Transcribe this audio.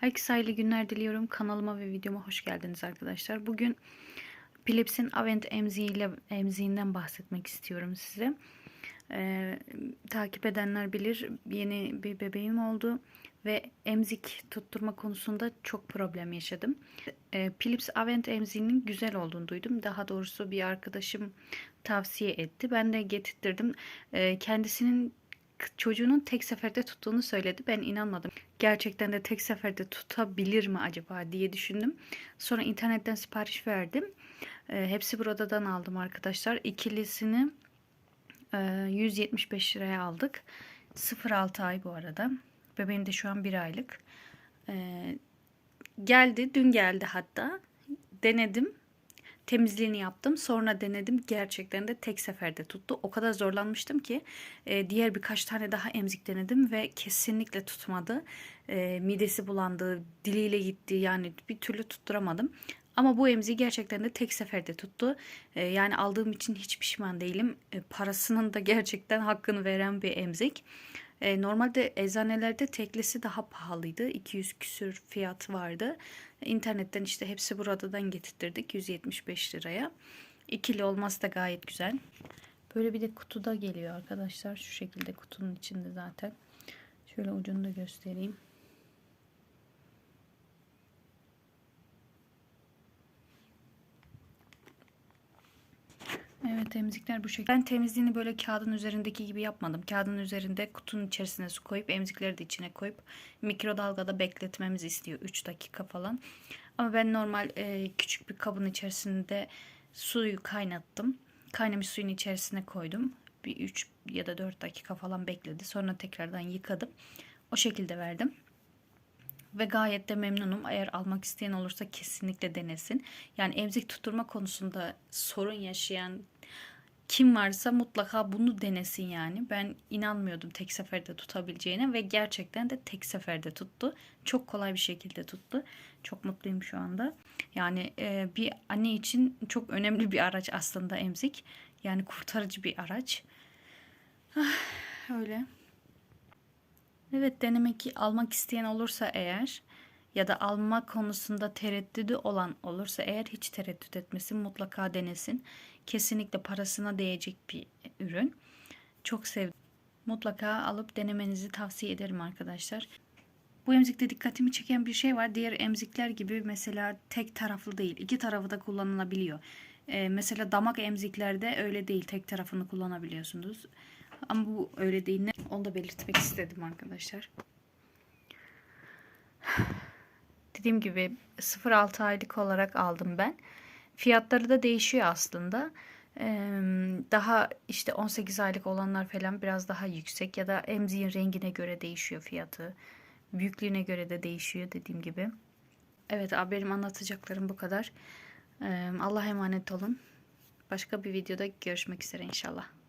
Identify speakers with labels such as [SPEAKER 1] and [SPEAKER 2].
[SPEAKER 1] Herkese hayırlı günler diliyorum. Kanalıma ve videoma hoş geldiniz arkadaşlar. Bugün Philips'in Avent emziğiyle emziğinden bahsetmek istiyorum size. Ee, takip edenler bilir yeni bir bebeğim oldu ve emzik tutturma konusunda çok problem yaşadım. Ee, Philips Avent emziğinin güzel olduğunu duydum. Daha doğrusu bir arkadaşım tavsiye etti. Ben de getirttirdim. Ee, kendisinin çocuğunun tek seferde tuttuğunu söyledi. Ben inanmadım. Gerçekten de tek seferde tutabilir mi acaba diye düşündüm. Sonra internetten sipariş verdim. E, hepsi buradan aldım arkadaşlar. İkilisini e, 175 liraya aldık. 0-6 ay bu arada. Bebeğim de şu an 1 aylık. E, geldi. Dün geldi hatta. Denedim temizliğini yaptım. Sonra denedim. Gerçekten de tek seferde tuttu. O kadar zorlanmıştım ki e, diğer birkaç tane daha emzik denedim ve kesinlikle tutmadı. E, midesi bulandı, diliyle gitti. Yani bir türlü tutturamadım. Ama bu emziği gerçekten de tek seferde tuttu. E, yani aldığım için hiç pişman değilim. E, parasının da gerçekten hakkını veren bir emzik. E, normalde eczanelerde teklisi daha pahalıydı. 200 küsür fiyat vardı. İnternetten işte hepsi buradan getirttirdik 175 liraya. İkili olması da gayet güzel. Böyle bir de kutuda geliyor arkadaşlar. Şu şekilde kutunun içinde zaten. Şöyle ucunu da göstereyim. Evet emzikler bu şekilde. Ben temizliğini böyle kağıdın üzerindeki gibi yapmadım. Kağıdın üzerinde kutunun içerisine su koyup emzikleri de içine koyup mikrodalgada bekletmemizi istiyor 3 dakika falan. Ama ben normal e, küçük bir kabın içerisinde suyu kaynattım. Kaynamış suyun içerisine koydum. Bir 3 ya da 4 dakika falan bekledi. Sonra tekrardan yıkadım. O şekilde verdim ve gayet de memnunum. Eğer almak isteyen olursa kesinlikle denesin. Yani emzik tutturma konusunda sorun yaşayan kim varsa mutlaka bunu denesin yani. Ben inanmıyordum tek seferde tutabileceğine ve gerçekten de tek seferde tuttu. Çok kolay bir şekilde tuttu. Çok mutluyum şu anda. Yani e, bir anne için çok önemli bir araç aslında emzik. Yani kurtarıcı bir araç. Ah, öyle. Evet denemek almak isteyen olursa eğer ya da alma konusunda tereddüdü olan olursa eğer hiç tereddüt etmesin mutlaka denesin. Kesinlikle parasına değecek bir ürün. Çok sevdim. Mutlaka alıp denemenizi tavsiye ederim arkadaşlar. Bu emzikte dikkatimi çeken bir şey var. Diğer emzikler gibi mesela tek taraflı değil. iki tarafı da kullanılabiliyor. Ee, mesela damak emziklerde öyle değil. Tek tarafını kullanabiliyorsunuz. Ama bu öyle değil. Onu da belirtmek istedim arkadaşlar. Dediğim gibi 0-6 aylık olarak aldım ben. Fiyatları da değişiyor aslında. Daha işte 18 aylık olanlar falan biraz daha yüksek ya da emziğin rengine göre değişiyor fiyatı. Büyüklüğüne göre de değişiyor dediğim gibi. Evet benim anlatacaklarım bu kadar. Allah'a emanet olun. Başka bir videoda görüşmek üzere inşallah.